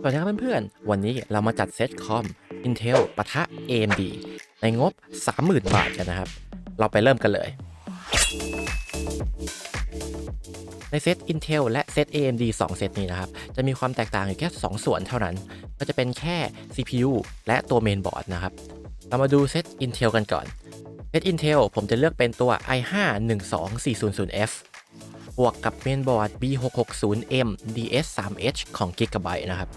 สวัสดีครับเพื่อนๆ วันนี้เรามาจัดเซตคอม Intel ปะทะ AMD ในงบ 30,000 บาทกันนะครับ เราไปเริ่มกันเลย ในเซต Intel และเซต AMD 2 เซตนี้นะครับ จะมีความแตกต่างอยู่แค่ 2 ส่วนเท่านั้น ก็จะเป็นแค่ CPU และตัวเมนบอร์ดนะครับ เรามาดูเซต Intel กันก่อน เซต Intel ผมจะเลือกเป็นตัว i5 12400F บวกกับเมนบอร์ด B660M DS3H ของ Gigabyte นะครับ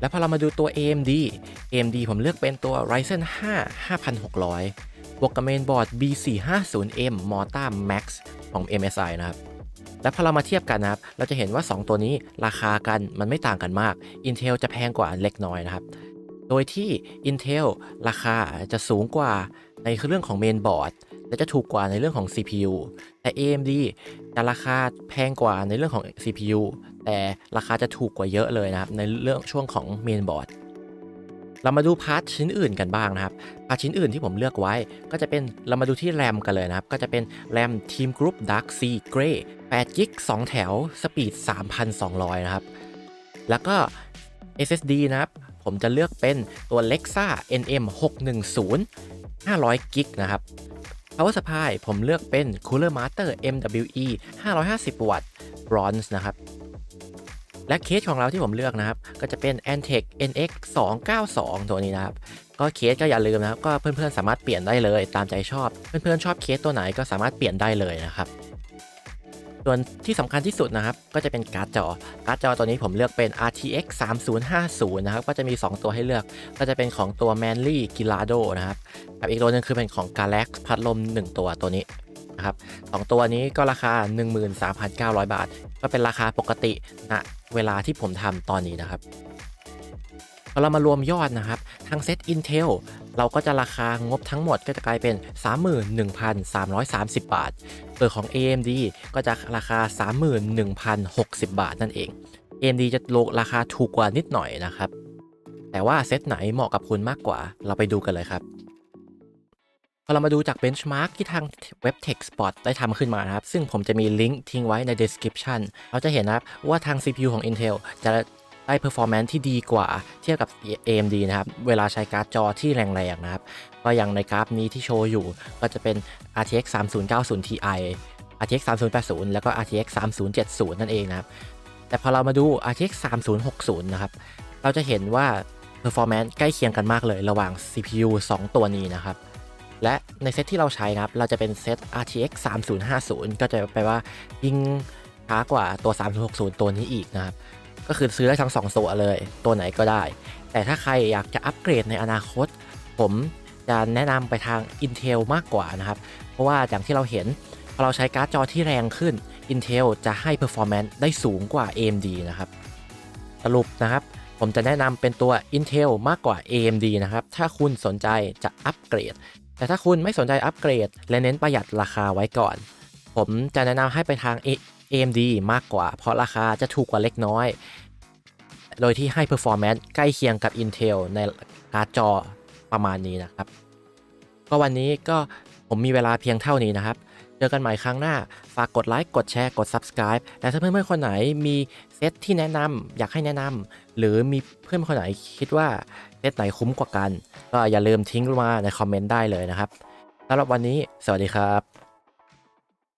แล้วพอเรามาดูตัว AMD AMD ผมเลือกเป็นตัว Ryzen 5 5600 บวกกับเมนบอร์ด B450M Morta Max ของ MSI นะครับ แล้วพอเรามาเทียบกันนะครับ เราจะเห็นว่า 2 ตัวนี้ราคากันมันไม่ต่างกันมาก Intel จะแพงกว่าเล็กน้อยนะครับ โดยที่ Intel ราคาจะสูงกว่าในเรื่องของเมนบอร์ด และจะถูกกว่าในเรื่องของ CPU แต่ AMD จะราคาแพงกว่าในเรื่องของ CPU แต่ราคาจะถูกกว่าเยอะเลยนะครับในเรื่องช่วงของเมนบอร์ดเรามาดูพาร์ทชิ้นอื่นกันบ้างนะครับ พาร์ทชิ้นอื่นที่ผมเลือกไว้ ก็จะเป็นเรามาดูที่แรมกันเลยนะครับ ก็จะเป็นแรม Team Group Dark Sea Grey 8 g b 2แถว สปีด 3,200 นะครับ แล้วก็ SSD นะครับ ผมจะเลือกเป็นตัว Lexa NM 610 500 g b นะครับ Power Supply ผมเลือกเป็น Cooler Master MWE 550 วัตต์ Bronze นะครับ และเคสของเราที่ผมเลือกนะครับ ก็จะเป็น Antec NX 292ตัวนี้นะครับ ก็เคสก็อย่าลืมนะครับ ก็เพื่อนๆสามารถเปลี่ยนได้เลยตามใจชอบ เพื่อนๆชอบเคสตัวไหนก็สามารถเปลี่ยนได้เลยนะครับ ส่วนที่สำคัญที่สุดนะครับ ก็จะเป็นการ์ดจอ การ์ดจอตัวนี้ผมเลือกเป็น RTX 3050 นะครับ ก็จะมี 2 ตัวให้เลือก ก็จะเป็นของตัว Manly Gilado นะครับ กับอีกตัวหนึงคือเป็นของ Galax พัดลม 1 ตัวตัวนี้นะครับสองตัวนี้ก็ราคา 13,900 บาท ก็เป็นราคาปกติณเวลาที่ผมทำตอนนี้นะครับ เรามารวมยอดนะครับ ทั้งเซต Intel เราก็จะราคางบทั้งหมดก็จะกลายเป็น 31,330 บาทส่วนของ AMD ก็จะราคา 31,060 บาทนั่นเอง AMD จะโลราคาถูกกว่านิดหน่อยนะครับ แต่ว่าเซตไหนเหมาะกับคุณมากกว่า เราไปดูกันเลยครับพอเรามาดูจากเบนช์มาร์กที่ทางเว็บ TechSpot ได้ทำขึ้นมานะครับ ซึ่งผมจะมีลิงก์ทิ้งไว้ใน description เราจะเห็นนะครับว่าทาง CPU ของ Intel จะ ได้ performance ที่ดีกว่าเทียบกับ AMD นะครับ เวลาใช้การ์ดจอที่แรงๆนะครับ ก็อย่างในกราฟนี้ที่โชว์อยู่ก็จะเป็น RTX 3090 Ti RTX 3080 แล้วก็ RTX 3070 นั่นเองนะครับ แต่พอเรามาดู RTX 3060 นะครับ เราจะเห็นว่า performance ใกล้เคียงกันมากเลยระหว่าง CPU 2 ตัวนี้นะครับ และในเซตที่เราใช้นะครับ เราจะเป็นเซต RTX 3050 ก็จะแปลว่ายิ่งช้ากว่าตัว 3060 ตัวนี้อีกนะครับ ก็คือซื้อได้ทั้ง 2 ตัวเลย ตัวไหนก็ได้ แต่ถ้าใครอยากจะอัปเกรดในอนาคต ผมจะแนะนำไปทาง Intel มากกว่านะครับ เพราะว่าอย่างที่เราเห็นพอเราใช้การ์ดจอที่แรงขึ้น Intel จะให้ performance ได้สูงกว่า AMD นะครับ สรุปนะครับ ผมจะแนะนำเป็นตัว Intel มากกว่า AMD นะครับ ถ้าคุณสนใจจะอัปเกรด แต่ถ้าคุณไม่สนใจอัปเกรด และเน้นประหยัดราคาไว้ก่อน ผมจะแนะนำให้ไปทาง AMD มากกว่า เพราะราคาจะถูกกว่าเล็กน้อย โดยที่ให้ performance ใกล้เคียงกับ Intel ในการ์ดจอประมาณนี้นะครับ ก็วันนี้ก็ผมมีเวลาเพียงเท่านี้นะครับ เจอกันใหม่ครั้งหน้า ฝากกดไลค์ กดแชร์ กด Subscribe และถ้าเพื่อนๆคนไหนมีเซตที่แนะนำอยากให้แนะนำหรือมีเพื่อนคนไหนคิดว่าเซตไหนคุ้มกว่ากัน ก็อย่าลืมทิ้งมาในคอมเมนต์ได้เลยนะครับสำหรับวันนี้ สวัสดีครับ